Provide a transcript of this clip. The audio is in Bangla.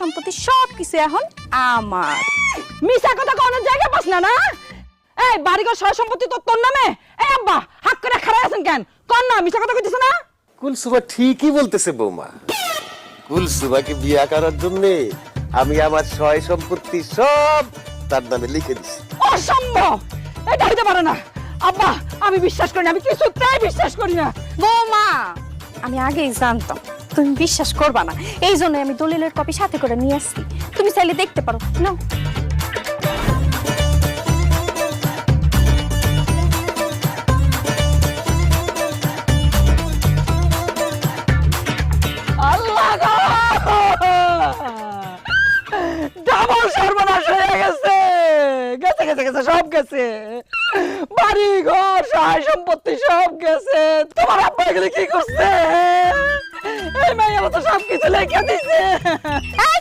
সম্পত্তি সব কিছু এখন আমার। মিশা কথা কোনো জায়গা পাস না না? এই বাড়িঘর সয় সম্পত্তি তো তোর নামে? এই আব্বা হাক করে খাড়াই আছেন কেন? কন না মিশা কথা কইতেছ না? কুলসুবা ঠিকই বলতেছে বৌমা। কুলসুবাকে বিয়া করার জন্য আমি আমার সয় সম্পত্তি সব তার নামে লিখে দিছি। অসম্ভব! এটা হইতে পারে না। আব্বা আমি বিশ্বাস করি না আমি কিছুতেই বিশ্বাস করি না। বৌমা আমি আগেই জানতাম। তুমি বিশ্বাস করবা না। এই জন্য আমি দলিলের কপি সাথে করে নিয়ে আসছি। তুমি চাইলে দেখতে পারো। না সর্বনাশ হয়ে গেছে। গেছে সব গেছে। বাড়ি ঘর সহায় সম্পত্তি সব গেছে। তোমার আব্বা এগুলো কি করছে? তো সবকিছু লেখা দিছে এই,